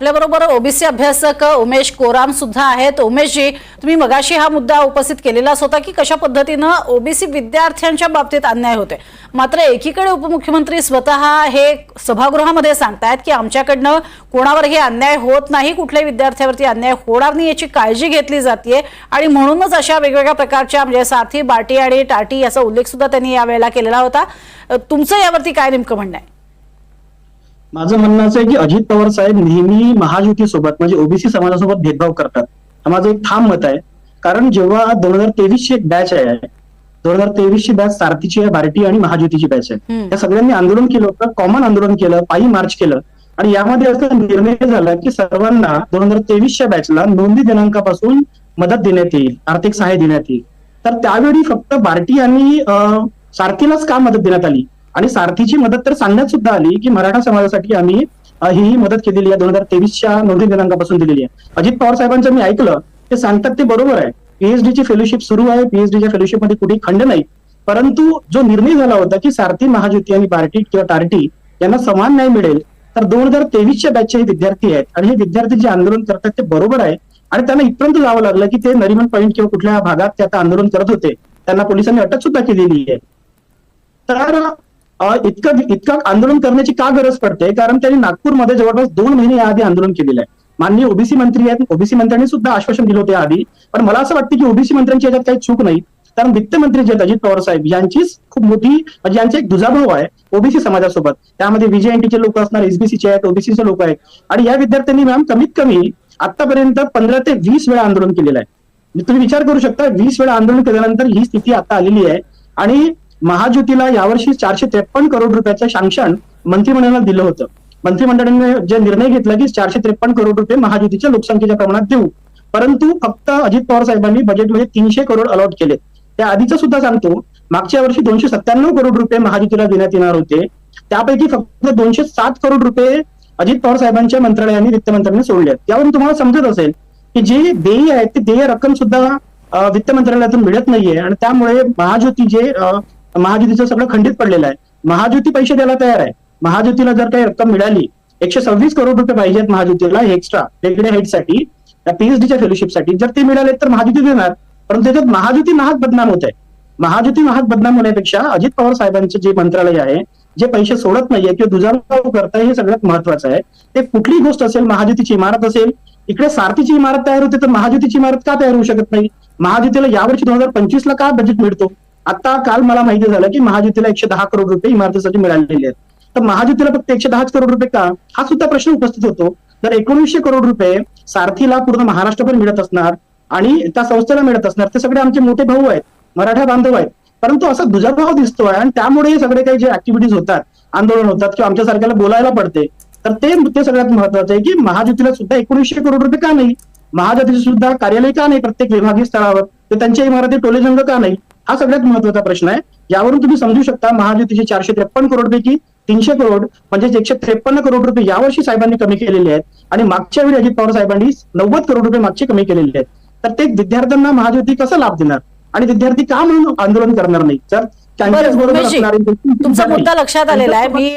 आपल्याबरोबर ओबीसी अभ्यासक उमेश कोराम सुद्धा आहेत. उमेशजी तुम्ही मगाशी हा मुद्दा उपस्थित केलेलाच होता की कशा पद्धतीनं ओबीसी विद्यार्थ्यांच्या बाबतीत अन्याय होते मात्र एकीकडे उपमुख्यमंत्री स्वतः हे सभागृहामध्ये सांगतायत की आमच्याकडनं कोणावरही अन्याय होत नाही कुठल्याही विद्यार्थ्यावरती अन्याय होणार नाही याची काळजी घेतली जाते आणि म्हणूनच अशा वेगवेगळ्या प्रकारच्या म्हणजे सारथी बाटी आणि टाटी याचा उल्लेख सुद्धा त्यांनी यावेळेला केलेला होता. तुमचं यावरती काय नेमकं म्हणणं आहे? माझं म्हणणं असं आहे की अजित पवार साहेब नेहमी महायुती सोबत म्हणजे ओबीसी समाजासोबत भेदभाव करतात. हा माझं एक ठाम मत आहे. कारण जेव्हा दोन हजार तेवीस ची एक बॅच आहे दोन हजार तेवीस ची बॅच सारथीची आहे बार्टी आणि महायुतीची बॅच आहे. या सगळ्यांनी आंदोलन केलं होतं कॉमन आंदोलन केलं पायी मार्च केलं. आणि यामध्ये असा निर्णय झाला की सर्वांना दोन हजार तेवीसच्या बॅचला नोंदी दिनांकापासून मदत देण्यात येईल आर्थिक सहाय्य देण्यात येईल. तर त्यावेळी फक्त बार्टी आणि सारथीलाच का मदत देण्यात आली? आणि सारथीची मदत तर सांगण्यात सुद्धा आली की मराठा समाजासाठी आम्ही ही ही मदत केलेली आहे. दोन हजार तेवीसच्या नोंदणी दिनांकापासून दिलेली आहे. अजित पवार साहेबांचं मी ऐकलं ते सांगतात ते बरोबर आहे. पीएचडीची फेलोशिप सुरू आहे. पीएचडीच्या फेलोशिपमध्ये कुठेही खंड नाही. परंतु जो निर्णय झाला होता की सारथी महाज्योती आणि बार्टी किंवा टार्टी यांना समान न्याय मिळेल तर दोन हजार तेवीसच्या बॅचचे हे विद्यार्थी आहेत. आणि हे विद्यार्थी जे आंदोलन करतात ते बरोबर आहे. आणि त्यांना इथपर्यंत जावं लागलं की ते नरिमन पॉईंट किंवा कुठल्या भागात ते आता आंदोलन करत होते. त्यांना पोलिसांनी अटक सुद्धा केलेली आहे. तर इतकं इतकं आंदोलन करण्याची का गरज पडते? कारण त्यांनी नागपूरमध्ये जवळपास दोन महिने याआधी आंदोलन केलेलं आहे. माननीय ओबीसी मंत्री आहेत. ओबीसी मंत्र्यांनी सुद्धा आश्वासन दिलं होतं आधी पण मला असं वाटतं की ओबीसी मंत्र्यांची याच्यात काही चूक नाही. कारण वित्तमंत्री जे आहेत अजित पवार साहेब यांचीच खूप मोठी म्हणजे यांचा एक दुजाभाव आहे ओबीसी समाजासोबत. त्यामध्ये विजय लोक असणार एसबीसीचे आहेत ओबीसीचे लोक आहेत. आणि या विद्यार्थ्यांनी मॅम कमीत कमी आतापर्यंत पंधरा ते वीस वेळा आंदोलन केलेलं आहे. तुम्ही विचार करू शकता वीस वेळा आंदोलन केल्यानंतर ही स्थिती आता आलेली आहे. आणि महाज्योतीला यावर्षी चारशे त्रेपन्न करोड रुपयाचं शांक्षण मंत्रिमंडळाला दिलं होतं. मंत्रिमंडळाने जे निर्णय घेतला की चारशे त्रेपन्न करोड रुपये महाज्योतीच्या लोकसंख्येच्या प्रमाणात देऊ. परंतु फक्त अजित पवार साहेबांनी बजेटमध्ये तीनशे करोड अलॉट केले. त्या आधीच सुद्धा सांगतो मागच्या वर्षी दोनशे सत्त्याण्णव करोड रुपये महाज्योतीला देण्यात येणार होते. त्यापैकी फक्त दोनशे सात करोड रुपये अजित पवार साहेबांच्या मंत्रालयाने वित्त मंत्र्यांनी सोडले. त्यावरून तुम्हाला समजत असेल की जे देय आहेत ते देय रक्कम सुद्धा वित्त मंत्रालयातून मिळत नाहीये. आणि त्यामुळे महाज्योती जे अ, सगळं खंडित पडलेलं आहे. महाज्योती पैसे द्यायला तयार आहे. महाज्योतीला जर काही रक्कम मिळाली एकशे सव्वीस करोड रुपये पाहिजेत महाज्योतीला एक्स्ट्रा वेगळ्या हेडसाठी त्या पीएचडीच्या फेलोशिपसाठी जर ते मिळाले तर महाज्योती देणार परंतु त्याच्यात महाज्योती महाग बदनाम होत आहे. महाज्योती महाग बदनाम होण्यापेक्षा अजित पवार साहेबांचं जे मंत्रालय आहे जे पैसे सोडत नाहीये किंवा दुजाभाव करताय हे सगळ्यात महत्वाचं आहे. ते कुठली गोष्ट असेल महाज्योतीची इमारत असेल इकडे सारथीची इमारत तयार होते तर महाज्योतीची इमारत का तयार होऊ शकत नाही? महाज्योतीला यावर्षी दोन हजार पंचवीस ला का बजेट मिळतो? आता काल मला माहिती झालं की महाज्योतीला एकशे दहा करोड रुपये इमारतीसाठी मिळालेले आहेत. तर महाज्योतीला फक्त एकशे दहाच करोड रुपये का? हा सुद्धा प्रश्न उपस्थित होतो. जर एकोणीसशे करोड रुपये सारथीला पूर्ण महाराष्ट्रभर मिळत असणार आणि त्या संस्थेला मिळत असणार ते सगळे आमचे मोठे भाऊ आहेत मराठा बांधव आहेत. परंतु असा दुजाभाव दिसतोय आणि त्यामुळे सगळे काही जे ऍक्टिव्हिटीज होतात आंदोलन होतात किंवा आमच्यासारख्याला बोलायला पडते तर ते ते सगळ्यात महत्वाचं आहे की महाज्योतीला सुद्धा एकोणीसशे करोड रुपये का नाही? महाज्योतीचे सुद्धा कार्यालय का नाही प्रत्येक विभागीय स्थळावर? ते त्यांच्या इमारती टोलेजंग का नाही? हा सगळ्यात महत्त्वाचा प्रश्न आहे. यावरून तुम्ही समजू शकता महाज्योतीचे चारशे त्रेपन्न करोड पैकी तीनशे करोड म्हणजे एकशे त्रेपन्न करोड रुपये यावर्षी साहेबांनी कमी केलेले आहेत. आणि मागच्या वेळी अजित पवार साहेबांनी नव्वद करोड रुपये मागचे कमी केलेले आहेत. तर ते विद्यार्थ्यांना महाज्योती कसं लाभ देणार? आणि विद्यार्थी का म्हणून आंदोलन करणार नाही? जर त्यांच्याच बरं, बरोबर तुमचा मुद्दा लक्षात आलेला आहे.